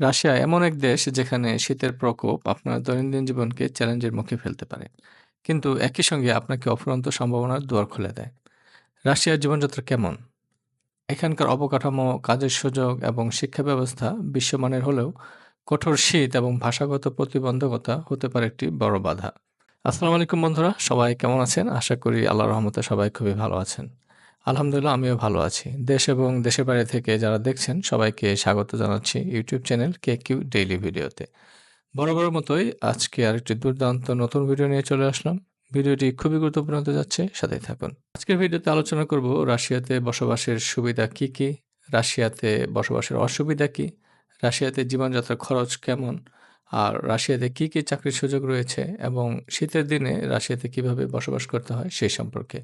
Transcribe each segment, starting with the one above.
Russia এমন এক দেশ যেখানে শীতের প্রকোপ আপনার দৈনন্দিন জীবনকে চ্যালেঞ্জের মুখে ফেলতে পারে। কিন্তু একই সঙ্গে আপনাকে অফুরন্ত সম্ভাবনার দুয়ার খুলে দেয়। রাশিয়ার জীবনযাত্রা কেমন? এখানকার অবকাঠামো, কাজের সুযোগ এবং শিক্ষা ব্যবস্থা বিশ্বমানের হলেও কঠোর শীত এবং ভাষাগত প্রতিবন্ধকতা হতে পারে একটি বড় বাধা। আসসালামু আলাইকুম বন্ধুরা, সবাই কেমন আছেন? আশা করি আল্লাহ রহমতে সবাই খুবই ভালো আছেন। আলহামদুলিল্লাহ, আমিও ভালো আছি। দেশ এবং দেশের বাইরে থেকে যারা দেখছেন, সবাইকে স্বাগত জানাচ্ছি YouTube channel K Q daily ভিডিওতে। বড় মতোই আজকে আরেকটি দুর্দান্ত নতুন ভিডিও নিয়ে চলে আসলাম। ভিডিওটি খুবই গুরুত্বপূর্ণ হতে যাচ্ছে, সাথেই থাকুন। আজকের ভিডিওতে আলোচনা করব রাশিয়াতে বসবাসের সুবিধা কি কি, রাশিয়াতে বসবাসের অসুবিধা কি, রাশিয়াতে জীবনযাত্রার খরচ কেমন, আর রাশিয়াতে কি কি চাকরির সুযোগ রয়েছে এবং শীতের দিনে রাশিয়াতে কীভাবে বসবাস করতে হয় সেই সম্পর্কে।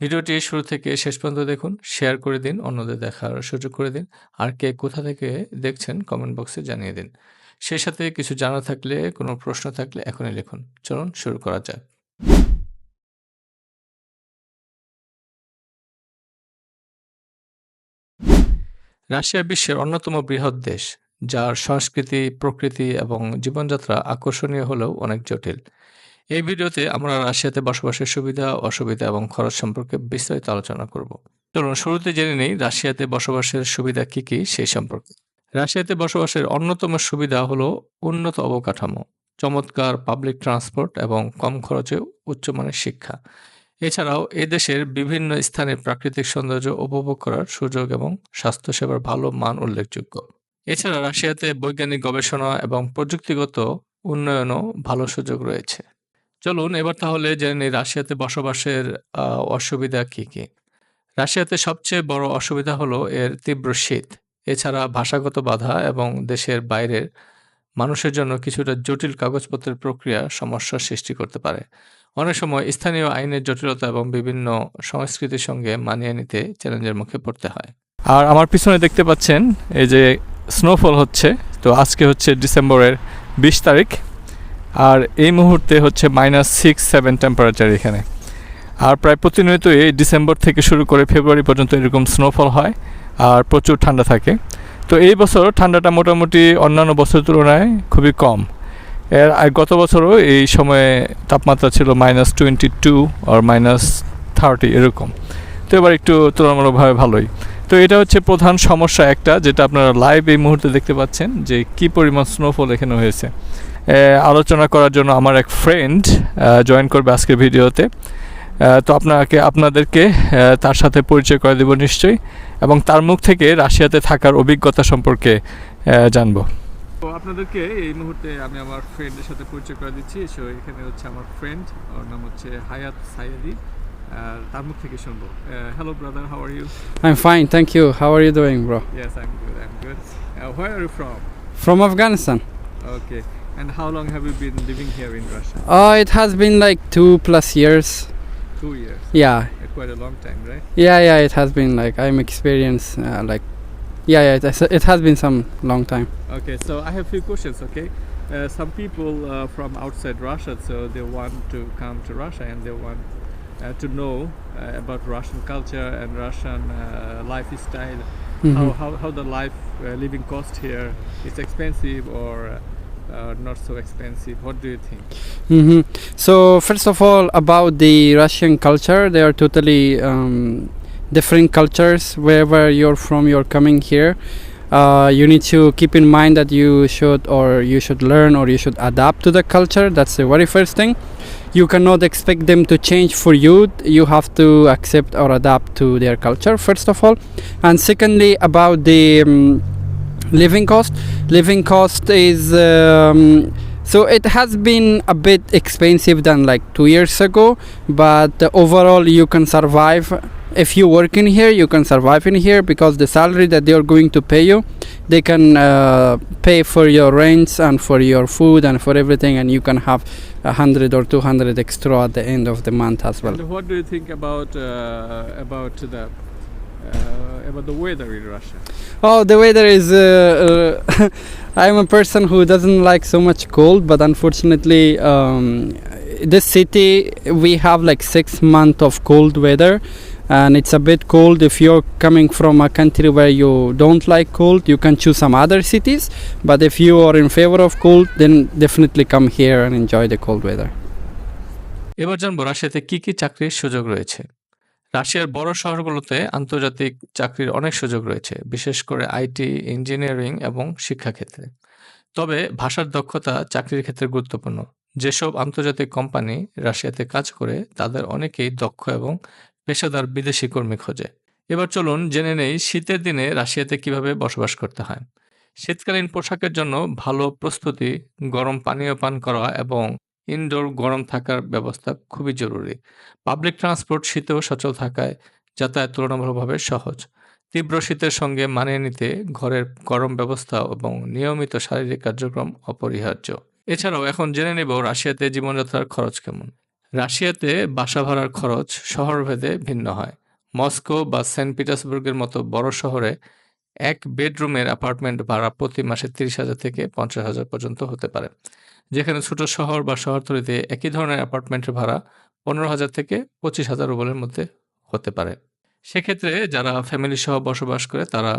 ভিডিওটি শুরু থেকে শেষ পর্যন্ত দেখুন শেয়ার করে দিন, অন্যদের দেখার সুযোগ করে দিন, আর কে কোথা থেকে দেখছেন কমেন্ট বক্সে জানিয়ে দিন। সেই সাথে কিছু জানা থাকলে, কোনো প্রশ্ন থাকলে এখনই লিখুন। চলুন শুরু করা যাক। রাশিয়া বিশ্বের অন্যতম বৃহৎ দেশ, যার সংস্কৃতি, প্রকৃতি এবং জীবনযাত্রা আকর্ষণীয় হলেও অনেক জটিল। এই ভিডিওতে আমরা রাশিয়াতে বসবাসের সুবিধা, অসুবিধা এবং খরচ সম্পর্কে বিস্তারিত আলোচনা করব। চলুন শুরুতে জেনে নেই রাশিয়াতে বসবাসের সুবিধা কি কি সেই সম্পর্কে। রাশিয়াতে বসবাসের অন্যতম সুবিধা হলো উন্নত অবকাঠামো, চমৎকার পাবলিক ট্রান্সপোর্ট এবং কম খরচে উচ্চমানের শিক্ষা। এছাড়াও এদেশের বিভিন্ন স্থানে প্রাকৃতিক সৌন্দর্য উপভোগ করার সুযোগ এবং স্বাস্থ্যসেবার ভালো মান উল্লেখযোগ্য। এছাড়া রাশিয়াতে বৈজ্ঞানিক গবেষণা এবং প্রযুক্তিগত উন্নয়নও ভালো সুযোগ রয়েছে। চলুন এবার তাহলে জেনে নিই রাশিয়াতে বসবাসের অসুবিধা কি কি। রাশিয়াতে সবচেয়ে বড় অসুবিধা হলো এর তীব্র শীত। এছাড়া ভাষাগত বাধা এবং দেশের বাইরের মানুষের জন্য কিছুটা জটিল কাগজপত্রের প্রক্রিয়া সমস্যার সৃষ্টি করতে পারে। অনেক সময় স্থানীয় আইনের জটিলতা এবং বিভিন্ন সংস্কৃতির সঙ্গে মানিয়ে নিতে চ্যালেঞ্জের মুখে পড়তে হয়। আর আমার পিছনে দেখতে পাচ্ছেন এই যে স্নোফল হচ্ছে, তো আজকে হচ্ছে ডিসেম্বরের বিশ তারিখ। আর এই মুহূর্তে হচ্ছে মাইনাস সিক্স সেভেন টেম্পারেচার এখানে। আর প্রায় প্রতিনিয়ত এই ডিসেম্বর থেকে শুরু করে ফেব্রুয়ারি পর্যন্ত এরকম স্নোফল হয় আর প্রচুর ঠান্ডা থাকে। তো এই বছর ঠান্ডাটা মোটামুটি অন্যান্য বছরের তুলনায় খুবই কম। এর গত বছরও এই সময়ে তাপমাত্রা ছিল মাইনাস টোয়েন্টি টু আর মাইনাস থার্টি এরকম। তো এবার একটু তুলনামূলকভাবে ভালোই। তো এটা হচ্ছে প্রধান সমস্যা একটা, যেটা আপনারা লাইভ এই মুহূর্তে দেখতে পাচ্ছেন যে কি পরিমাণ স্নোফল এখানে হয়েছে। আলোচনা করার জন্য আমার এক ফ্রেন্ড জয়েন করবে আজকের ভিডিওতে। তো আপনাকে, আপনাদেরকে তার সাথে পরিচয় করে দেব নিশ্চয়ই, এবং তার মুখ থেকে রাশিয়াতে থাকার অভিজ্ঞতা সম্পর্কে জানব। তো আপনাদেরকে এই মুহূর্তে আমি আমার ফ্রেন্ডের সাথে পরিচয় করে দিচ্ছি। সো এখানে হচ্ছে আমার ফ্রেন্ড ওর নাম হচ্ছে হায়াত সাইয়াদি। তার মুখ থেকে শুনবো hello brother how are you I'm fine, thank you. How are you doing, bro? Yes I am good I am good where are you from From Afghanistan. Okay and how long have you been living here in Russia Oh, it has been like two plus years. Two years Yeah, quite a long time right yeah, yeah. It has been like I'm experienced. Uh, like, yeah, yeah. It, has- it has been some long time. Okay, so I have few questions. Okay, uh, some people uh, from outside Russia, so they want to come to Russia and they want uh, to know uh, about Russian culture and Russian uh, lifestyle. How, Mhm. how how the life uh, living cost here is expensive or uh, not so expensive. What do you think? hmm So first of all, about the Russian culture, they are totally um, different cultures. Wherever you're from, you're coming here. Uh, you need to keep in mind that you should or you should learn or you should adapt to the culture. That's the very first thing. You cannot expect them to change for you. You have to accept or adapt to their culture first of all, and secondly about the um, living cost. Living cost is. Um, so it has been a bit expensive than like two years ago, but overall you can survive. If you work in here, you can survive in here because the salary that they are going to pay you, they can uh, pay for your rents and for your food and for everything, and you can have a hundred or two hundred extra at the end of the month as well. And what do you think about uh, about the uh, about the weather in Russia? Oh, the weather is. Uh, uh, I'm a person who doesn't like so much cold, but unfortunately, um, this city we have like six months of cold weather, and it's a bit cold. If you're coming from a country where you don't like cold, you can choose some other cities. But if you are in favor of cold, then definitely come here and enjoy the cold weather. এবার জানব রাশিয়াতে কি কি চাকরির সুযোগ রয়েছে রাশিয়ার বড় শহরগুলোতে আন্তর্জাতিক চাকরির অনেক সুযোগ রয়েছে বিশেষ করে আইটি ইঞ্জিনিয়ারিং এবং শিক্ষাক্ষেত্রে তবে ভাষার দক্ষতা চাকরির ক্ষেত্রে গুরুত্বপূর্ণ যেসব আন্তর্জাতিক কোম্পানি রাশিয়াতে কাজ করে তাদের অনেকেই দক্ষ এবং পেশাদার বিদেশি কর্মী খোঁজে। এবার চলুন জেনে নেই শীতের দিনে রাশিয়াতে কীভাবে বসবাস করতে হয়। শীতকালীন পোশাকের জন্য ভালো প্রস্তুতি, গরম পানীয় পান করা এবং ইনডোর গরম থাকার ব্যবস্থা খুবই জরুরি। পাবলিক ট্রান্সপোর্ট শীতেও সচল থাকায় যাতায়াত তুলনামূলকভাবে সহজ। তীব্র শীতের সঙ্গে মানিয়ে নিতে ঘরের গরম ব্যবস্থা এবং নিয়মিত শারীরিক কার্যক্রম অপরিহার্য। এছাড়াও এখন জেনে নেব রাশিয়াতে জীবনযাত্রার খরচ কেমন। রাশিয়াতে বাসা ভাড়ার খরচ শহরভেদে ভিন্ন হয়। মস্কো বা সেন্ট পিটার্সবুর্গের মতো বড় শহরে এক বেডরুমের অ্যাপার্টমেন্ট ভাড়া প্রতি মাসে তিরিশ হাজার থেকে পঞ্চাশ হাজার পর্যন্ত হতে পারে। যেখানে ছোট শহর বা শহরতলিতে একই ধরনের অ্যাপার্টমেন্টের ভাড়া পনেরো হাজার থেকে পঁচিশ হাজার রুবলের মধ্যে হতে পারে। সেক্ষেত্রে যারা ফ্যামিলি সহ বসবাস করে, তারা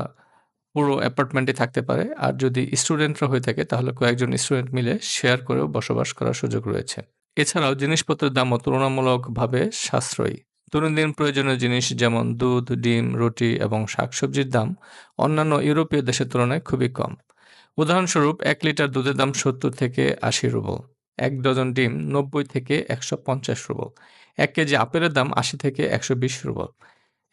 পুরো অ্যাপার্টমেন্টে থাকতে পারে। আর যদি স্টুডেন্টরা হয়ে থাকে, তাহলে কয়েকজন স্টুডেন্ট মিলে শেয়ার করেও বসবাস করার সুযোগ রয়েছে। এছাড়াও জিনিসপত্রের দামও তুলনামূলকভাবে সাশ্রয়ী। দৈনন্দিন প্রয়োজনীয় জিনিস যেমন দুধ, ডিম, রুটি এবং শাকসবজির দাম অন্যান্য ইউরোপীয় দেশের তুলনায় খুবই কম। উদাহরণস্বরূপ, এক লিটার দুধের দাম সত্তর থেকে আশি রুবল, এক ডজন ডিম নব্বই থেকে একশো পঞ্চাশ রুবল, এক কেজি আপেলের দাম আশি থেকে একশো বিশ রুবল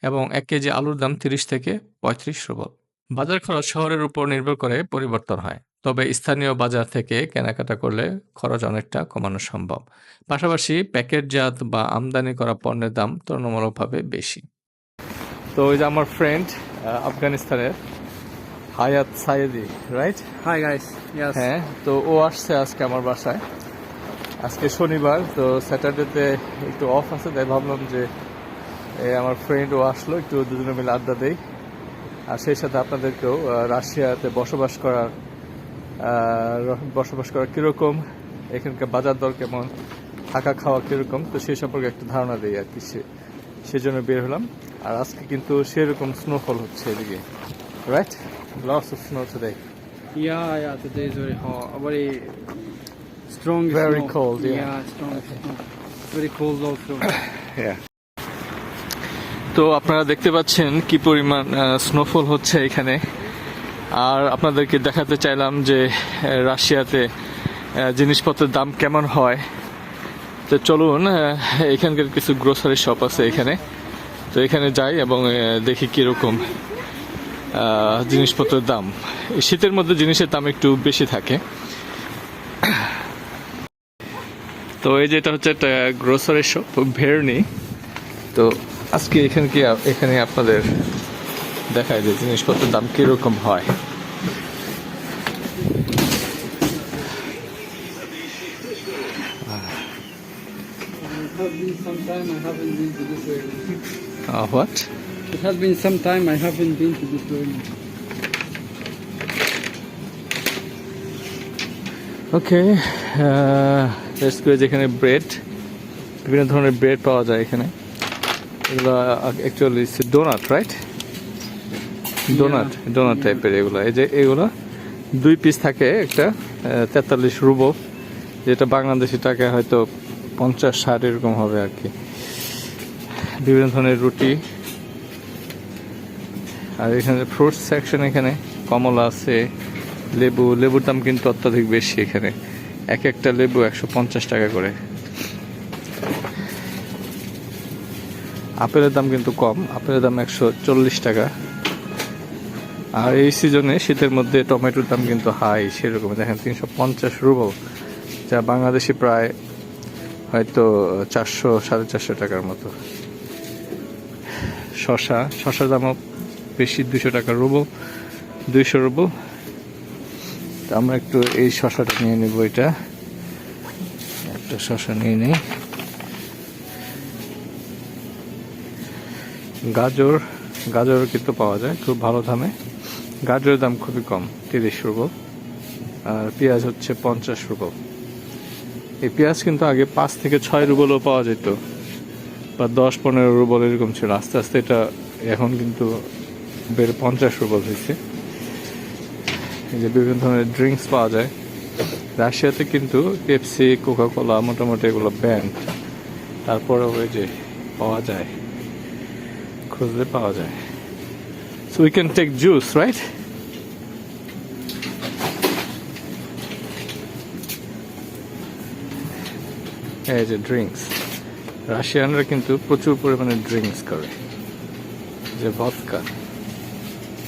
এবং এক কেজি আলুর দাম তিরিশ থেকে পঁয়ত্রিশ রুবল। বাজার খরচ শহরের উপর নির্ভর করে পরিবর্তন হয়। তবে স্থানীয় বাজার থেকে কেনাকাটা করলে খরচ অনেকটা কমানো সম্ভব। পাশাপাশি প্যাকেটজাত বা আমদানি করা পণ্যের দাম তুলনামূলকভাবে বেশি। তো ওই যে আমার ফ্রেন্ড আফগানিস্তানের হায়াত সাইদি রাইট হাই. Yes. হ্যাঁ তো ও আসছে আজকে আমার বাসায়। আজকে শনিবার তো স্যাটারডেতে একটু অফ আছে তাই ভাবলাম যে আমার ফ্রেন্ড ও আসলো একটু দুজনে মিলে আড্ডা দেই। আর সেই সাথে আপনাদেরকেও রাশিয়াতে বসবাস করার বসবাস করা কীরকম এখানকার বাজার দর কেমন থাকা খাওয়া কীরকম তো সেই সম্পর্কে একটু ধারণা দেয় আর কি সে সেজন্য বের হলাম। আর আজকে কিন্তু সেরকম স্নোফল হচ্ছে এদিকে right lots of snow today snow. Very তো আপনারা দেখতে পাচ্ছেন কি পরিমাণ স্নোফল হচ্ছে এখানে। আর আপনাদেরকে দেখাতে চাইলাম যে রাশিয়াতে জিনিসপত্রের দাম কেমন হয়। তো চলুন এখানকার কিছু গ্রোসারি শপ আছে এখানে। তো এখানে যাই এবং দেখি কীরকম জিনিসপত্রের দাম। শীতের মধ্যে জিনিসের দাম একটু বেশি থাকে। তো এই যেটা হচ্ছে একটা গ্রোসারি শপ ভেরনি। তো আজকে এখানে কি এখানে আপনাদের দেখায় যে জিনিসপত্রের দাম কীরকম হয়। uh, যেখানে ব্রেড বিভিন্ন ধরনের ব্রেড পাওয়া যায় এখানে। এগুলো actually donut right donut donut টাইপের এগুলো। এই যে এগুলো, দুই পিস থাকে একটা তেতাল্লিশ রুবো, যেটা বাংলাদেশি টাকায় হয়তো পঞ্চাশ, ষাট এরকম হবে আর কি। বিভিন্ন ধরনের রুটি। আর এখানে ফ্রুটস সেকশন এখানে, কমলা আছে, লেবু, লেবুর দাম কিন্তু অত্যাধিক বেশি এখানে। এক একটা লেবু একশো পঞ্চাশ টাকা করে। আপেলের দাম কিন্তু কম, আপেলের দাম একশো চল্লিশ টাকা। আর এই সিজনে শীতের মধ্যে টমেটোর দাম কিন্তু হাই সেরকম। দেখেন, তিনশো পঞ্চাশ রুবল যা বাংলাদেশে প্রায় হয়তো চারশো, সাড়ে চারশো টাকার মতো। শশা শশার দামও বেশি দুশো টাকা রুবল দুইশো রুবল তো আমরা একটু এই শশাটা নিয়ে নেব এটা। একটা শশা নিয়ে নিই। গাজর গাজর কিন্তু পাওয়া যায় খুব ভালো দামে। গাজরের দাম খুবই কম, তিরিশ রুবল আর পেঁয়াজ হচ্ছে পঞ্চাশ রুবল এই পেঁয়াজ কিন্তু আগে পাঁচ থেকে ছয় রুবলও পাওয়া যেত, বা দশ পনেরো রুবল এরকম ছিল। আস্তে আস্তে এটা এখন কিন্তু বেড়ে পঞ্চাশ রুবল হয়েছে। এই যে বিভিন্ন ধরনের ড্রিঙ্কস পাওয়া যায়। রাশিয়াতে কিন্তু পেপসি কোকা কোলা মোটামুটি এগুলো ব্যান্ড তারপরে ওই যে পাওয়া যায়, খুঁজলে পাওয়া যায়। So we can take juice right এই যে ড্রিঙ্কস রাশিয়ানরা কিন্তু প্রচুর পরিমাণে ড্রিঙ্কস করে যে vodka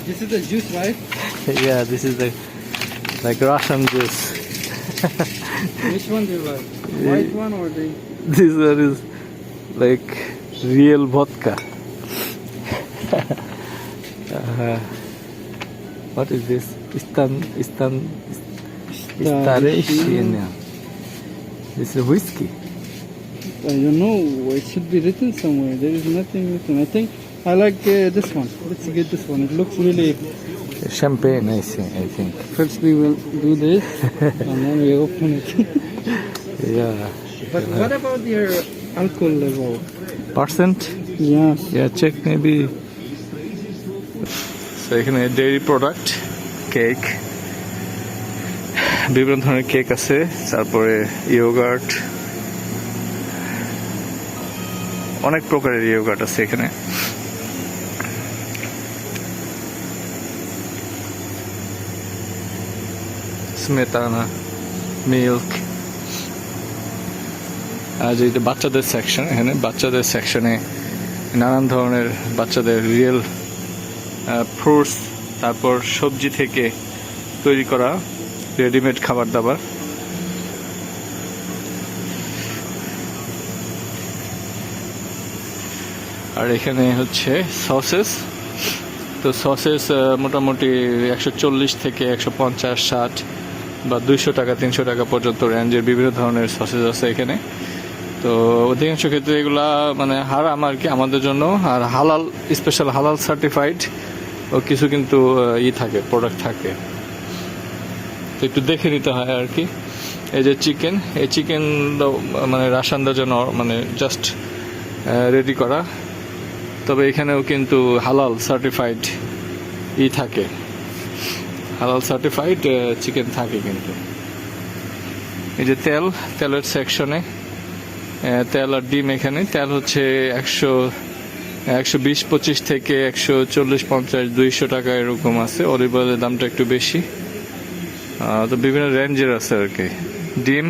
This is the juice, right? yeah this is the like Russian juice Which one do you like? White one or the? this one is like real vodka uh, what is this Istan Istan Stareshina this is whiskey I don't know. It should be written somewhere. There is nothing written. I think I like uh, this one. Let's get this one. It looks really. champagne I think I think First we will do this, and then we open it. yeah but what about your alcohol level? percent Yes. Yeah, check maybe. So, এখানে dairy product cake বিভিন্ন ধরনের cake আছে, তারপরে yogurt অনেক প্রকারের yogurt আছে এখানে। স্মেতানা milk আর যে এটা বাচ্চাদের সেকশন এখানে বাচ্চাদের সেকশনে নানান ধরনের বাচ্চাদের রিয়েল ফ্রুটস, তারপর সবজি থেকে তৈরি করা রেডিমেড খাবার দাবার। আর এখানে হচ্ছে সসেস। তো সসেস মোটামুটি একশো চল্লিশ থেকে একশো পঞ্চাশ, ষাট বা দুইশো টাকা, তিনশো টাকা পর্যন্ত রেঞ্জের বিভিন্ন ধরনের সসেস আছে এখানে। তো অধিকাংশ ক্ষেত্রে এগুলা মানে হারাম আর কি আমাদের জন্য। আর হালাল স্পেশাল হালাল সার্টিফাইড ও কিছু কিন্তু ই থাকে প্রোডাক্ট থাকে। তো একটু দেখে নিতে হয় আর কি। এই যে চিকেন এই চিকেন মানে রাসানদের জন্য মানে জাস্ট রেডি করা। তবে এখানেও কিন্তু হালাল সার্টিফাইড ই থাকে। হালাল সার্টিফাইড চিকেন থাকে কিন্তু। এই যে তেল, তেলের সেকশনে তেল আর ডিম এখানে। তেল হচ্ছে একশো একশো বিশ, পঁচিশ থেকে একশো চল্লিশ, পঞ্চাশ, দুইশো টাকা এরকম আছে। অলিভ অয়েলের দামটা একটু বেশি। তো বিভিন্ন রেঞ্জের আছে আর কি। ডিম,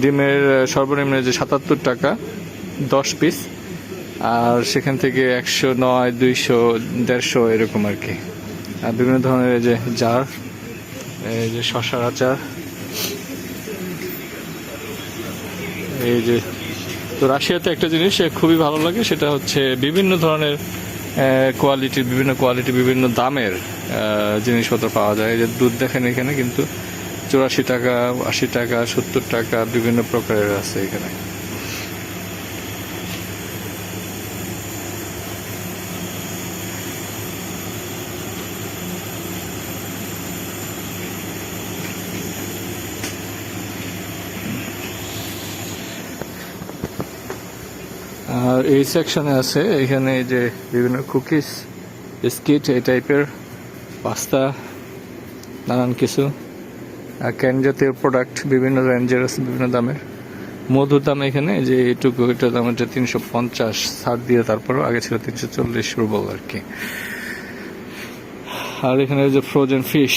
ডিমের সর্বনিম্ন যে সাতাত্তর টাকা, দশ পিস আর সেখান থেকে একশো নয়, দুইশো, দেড়শো এরকম আর কি। আর বিভিন্ন ধরনের যে জার এই যে শশার আচার। এই যে রাশিয়াতে একটা জিনিস খুবই ভালো লাগে, সেটা হচ্ছে বিভিন্ন ধরনের কোয়ালিটির বিভিন্ন কোয়ালিটি বিভিন্ন দামের জিনিসপত্র পাওয়া যায়। যে দুধ দেখেন এখানে কিন্তু চুরাশি টাকা, আশি টাকা, সত্তর টাকা, বিভিন্ন প্রকারের আছে এখানে। আর এই সেকশনে আছে, এখানে যে বিভিন্ন কুকিজ বিস্কিট এই টাইপের পাস্তা নানান কিছু, আর ক্যান জাতীয় প্রোডাক্ট বিভিন্ন রেঞ্জের আছে, বিভিন্ন দামের। মধুর দাম এখানে যে এইটুকু এটার দাম হচ্ছে তিনশো পঞ্চাশ, ছাড় দিয়ে তারপরও আগে ছিল তিনশো চল্লিশ রুবল আর কি। আর এখানে যে ফ্রোজেন ফিশ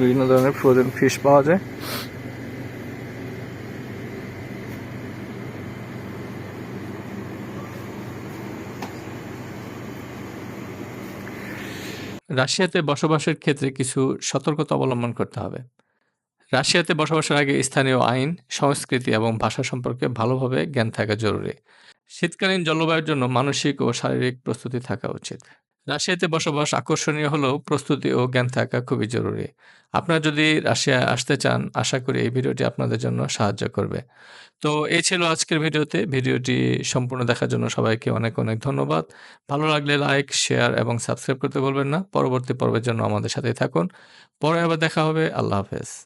বিভিন্ন ধরনের ফ্রোজেন ফিশ পাওয়া যায়। রাশিয়াতে বসবাসের ক্ষেত্রে কিছু সতর্কতা অবলম্বন করতে হবে। রাশিয়াতে বসবাসের আগে স্থানীয় আইন, সংস্কৃতি এবং ভাষা সম্পর্কে ভালোভাবে জ্ঞান থাকা জরুরি। শীতকালীন জলবায়ুর জন্য মানসিক ও শারীরিক প্রস্তুতি থাকা উচিত। রাশিয়াতে বসবাস আকর্ষণীয় হলেও প্রস্তুতি ও জ্ঞান থাকা খুবই জরুরি। আপনারা যদি রাশিয়া আসতে চান, আশা করি এই ভিডিওটি আপনাদের জন্য সাহায্য করবে। তো এই ছিল আজকের ভিডিওতে। ভিডিওটি সম্পূর্ণ দেখার জন্য সবাইকে অনেক অনেক ধন্যবাদ। ভালো লাগলে লাইক, শেয়ার এবং সাবস্ক্রাইব করতে বলবেন না। পরবর্তী পর্বের জন্য আমাদের সাথে থাকুন। পরে আবার দেখা হবে। আল্লাহ হাফেজ।